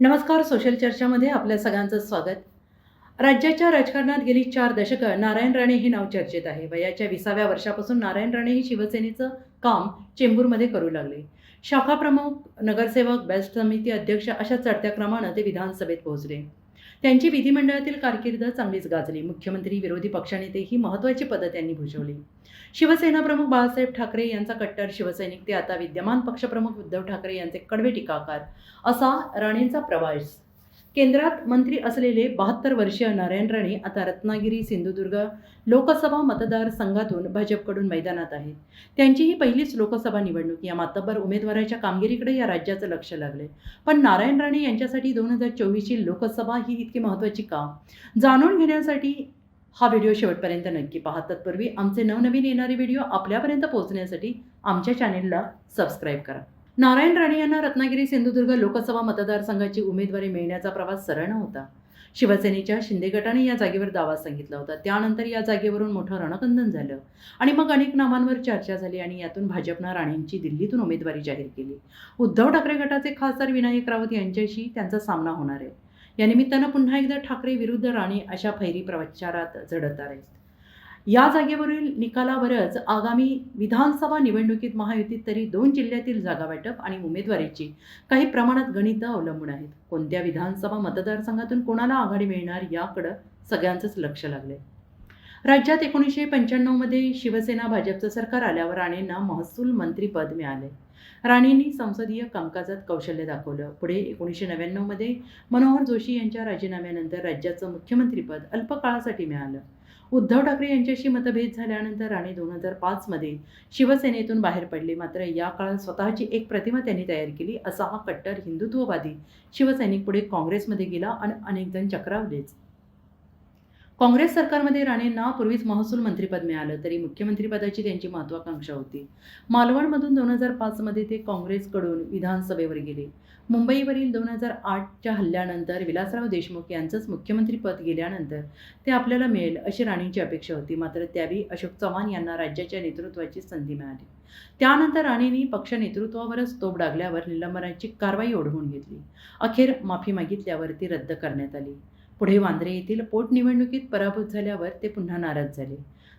नमस्कार सोशल चर्चामध्ये आपल्या सगळ्यांचं स्वागत. राज्याच्या राजकारणात गेली चार दशकं नारायण राणे हे नाव चर्चेत आहे वयाच्या विसाव्या वर्षापासून नारायण राणे हे शिवसेनेचं काम चेंबूरमध्ये करू लागले. शाखा प्रमुख नगरसेवक बेस्ट समिती अध्यक्ष अशा चढत्या क्रमानं ते विधानसभेत पोहोचले. त्यांची विधिमंडळातील कारकीर्द चांगलीच गाजली. मुख्यमंत्री विरोधी पक्षनेते ही महत्त्वाची पदं त्यांनी भूषवली शिवसेना प्रमुख बाळासाहेब ठाकरे यांचा कट्टर शिवसैनिक ते आता विद्यमान पक्षप्रमुख उद्धव ठाकरे यांचे कडवे टीकाकार असा राणेंचा प्रवास. केंद्रात मंत्री असलेले बहात्तर वर्षीय नारायण राणे आता रत्नागिरी सिंधुदुर्ग लोकसभा मतदारसंघातून भाजपकडून मैदानात आहेत. त्यांची ही पहिलीच लोकसभा निवडणूक या मातब्बर उमेदवाराच्या कामगिरीकडे या राज्याचं लक्ष लागले पण नारायण राणे यांच्यासाठी दोन हजार चोवीसची लोकसभा ही इतकी महत्त्वाची का? जाणून घेण्यासाठी हा व्हिडिओ शेवटपर्यंत नक्की पाहा. तत्पूर्वी आमचे नवनवीन येणारे व्हिडिओ आपल्यापर्यंत पोहोचण्यासाठी आमच्या चॅनेलला सबस्क्राईब करा. नारायण राणे यांना रत्नागिरी सिंधुदुर्ग लोकसभा मतदारसंघाची उमेदवारी मिळण्याचा प्रवास सरळ होता शिवसेनेच्या शिंदे गटाने या जागेवर दावा सांगितला होता. त्यानंतर या जागेवरून मोठं रणकंदन झालं. आणि मग अनेक नावांवर चर्चा झाली आणि यातून भाजपनं राणेंची दिल्लीतून उमेदवारी जाहीर केली. उद्धव ठाकरे गटाचे खासदार विनायक राऊत यांच्याशी त्यांचा सामना होणार आहे. या निमित्तानं पुन्हा एकदा ठाकरे विरुद्ध राणे अशा फैरी प्रचारात झडत आहेत. या जागेवरील निकालावरच आगामी विधानसभा निवडणुकीत महायुतीत तरी दोन जिल्ह्यातील जागा वाटप आणि उमेदवारीची काही प्रमाणात गणितं अवलंबून आहेत. कोणत्या विधानसभा मतदारसंघातून कोणाला आघाडी मिळणार याकडं सगळ्यांचंच लक्ष लागलंय. राज्यात एकोणीसशे पंच्याण्णवमध्ये शिवसेना भाजपचं सरकार आल्यावर राणेंना महसूल मंत्रीपद मिळाले. राणेंनी संसदीय कामकाजात कौशल्य दाखवलं. पुढे एकोणीसशे नव्याण्णवमध्ये मनोहर जोशी यांच्या राजीनाम्यानंतर राज्याचं मुख्यमंत्रीपद अल्पकाळासाठी मिळालं. उद्धव ठाकरे यांच्याशी मतभेद झाल्यानंतर राणे दोन हजार पाचमध्ये शिवसेनेतून बाहेर पडले. मात्र या काळात स्वतःची एक प्रतिमा त्यांनी तयार केली असा हा कट्टर हिंदुत्ववादी शिवसैनिक पुढे काँग्रेसमध्ये गेला आणि अनेक जण चक्रावलेच. काँग्रेस सरकारमध्ये राणेंना पूर्वीच महसूल मंत्रीपद मिळालं तरी मुख्यमंत्रीपदाची त्यांची महत्वाकांक्षा होती. मालवणमधून दोन हजार पाचमध्ये ते काँग्रेसकडून विधानसभेवर गेले. मुंबईवरील दोन हजार आठच्या हल्ल्यानंतर विलासराव देशमुख यांचंच मुख्यमंत्रीपद गेल्यानंतर ते आपल्याला मिळेल अशी राणेंची अपेक्षा होती. मात्र त्यावेळी अशोक चव्हाण यांना राज्याच्या नेतृत्वाची संधी मिळाली. त्यानंतर राणेंनी पक्ष नेतृत्वावरच तोप डागल्यावर निलंबनाची कारवाई ओढवून घेतली. अखेर माफी मागितल्यावर ती रद्द करण्यात आली. पुढे वांद्रे येथील पोटनिवडणुकीत पराभूत झाल्यावर ते पुन्हा नाराज झाले.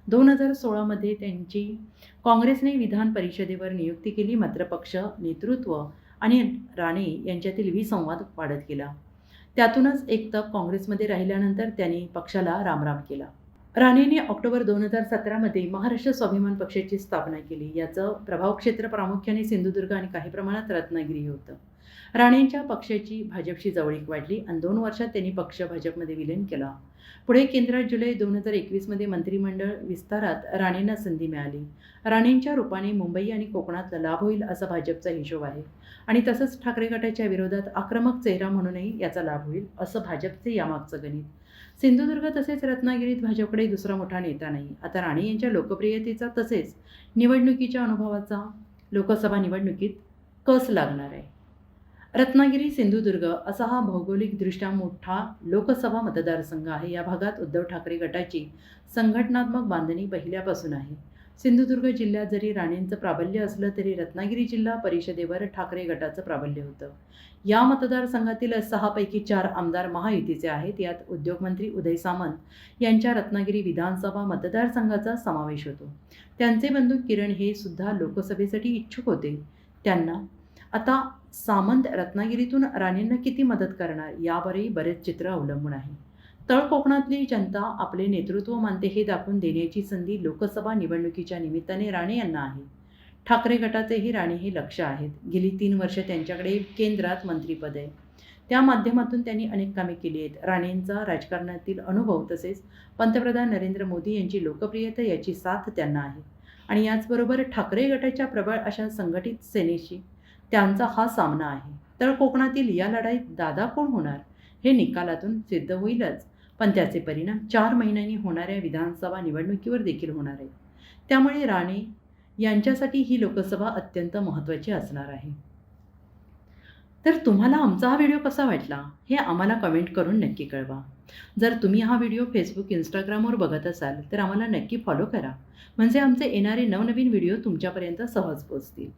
दोन हजार सोळामध्ये त्यांची काँग्रेसने विधान परिषदेवर नियुक्ती केली मात्र पक्ष नेतृत्व आणि राणे यांच्यातील विसंवाद वाढत गेला. त्यातूनच एक तप काँग्रेसमध्ये राहिल्यानंतर त्यांनी पक्षाला रामराम केला. राणेने ऑक्टोबर दोन हजार सतरामध्ये महाराष्ट्र स्वाभिमान पक्षाची स्थापना केली. याचं प्रभाव क्षेत्र प्रामुख्याने सिंधुदुर्ग आणि काही प्रमाणात रत्नागिरी होतं. राणेंच्या पक्षाची भाजपशी जवळीक वाढली आणि दोन वर्षात त्यांनी पक्ष भाजपमध्ये विलीन केला. पुढे केंद्रात जुलै दोन हजार एकवीसमध्ये मंत्रिमंडळ विस्तारात राणेंना संधी मिळाली. राणेंच्या रूपाने मुंबई आणि कोकणात लाभ होईल असा भाजपचा हिशोब आहे. आणि तसंच ठाकरे गटाच्या विरोधात आक्रमक चेहरा म्हणूनही याचा लाभ होईल असं भाजपचे यामागचं गणित. सिंधुदुर्ग तसेच रत्नागिरीत भाजपकडे दुसरा मोठा नेता नाही. आता राणे यांच्या लोकप्रियतेचा तसेच निवडणुकीच्या अनुभवाचा लोकसभा निवडणुकीत कस लागणार आहे? रत्नागिरी सिंधुदुर्ग असा हा भौगोलिकदृष्ट्या मोठा लोकसभा मतदारसंघ आहे. या भागात उद्धव ठाकरे गटाची संघटनात्मक बांधणी पहिल्यापासून आहे. सिंधुदुर्ग जिल्ह्यात जरी राणेंचं प्राबल्य असलं तरी रत्नागिरी जिल्हा परिषदेवर ठाकरे गटाचं प्राबल्य होतं. या मतदारसंघातील सहापैकी चार आमदार महायुतीचे आहेत. यात उद्योगमंत्री उदय सामंत यांच्या रत्नागिरी विधानसभा मतदारसंघाचा समावेश होतो. त्यांचे बंधू किरण हे सुद्धा लोकसभेसाठी इच्छुक होते. त्यांना आता सामंत रत्नागिरीतून राणेंना किती मदत करणार यावरही बरेच चित्र अवलंबून आहे. तळ कोकणातली जनता आपले नेतृत्व मानते हे दाखवून देण्याची संधी लोकसभा निवडणुकीच्या निमित्ताने राणे यांना आहे. ठाकरे गटाचेही राणे हे लक्ष आहेत. गेली तीन वर्ष त्यांच्याकडे केंद्रात मंत्रीपद आहे. त्या माध्यमातून त्यांनी अनेक कामे केली आहेत. राणेंचा राजकारणातील अनुभव तसेच पंतप्रधान नरेंद्र मोदी यांची लोकप्रियता याची साथ त्यांना आहे. आणि याचबरोबर ठाकरे गटाच्या प्रबळ अशा संघटित सेनेशी त्यांचा हा सामना आहे. तर कोकणातील या लढाईत दादा कोण होणार? हे निकालातून सिद्ध होईलच. पण त्याचे परिणाम चार महिन्यांनी होणाऱ्या विधानसभा निवडणुकीवर देखील होणार आहेत. त्यामुळे राणे यांच्यासाठी ही लोकसभा अत्यंत महत्त्वाची असणार आहे. तर तुम्हाला आमचा हा व्हिडिओ कसा वाटला? हे आम्हाला कमेंट करून नक्की कळवा. जर तुम्ही हा व्हिडिओ फेसबुक इंस्टाग्रामवर बघत असाल तर आम्हाला नक्की फॉलो करा. म्हणजे आमचे येणारे नवनवीन व्हिडिओ तुमच्यापर्यंत सहज पोचतील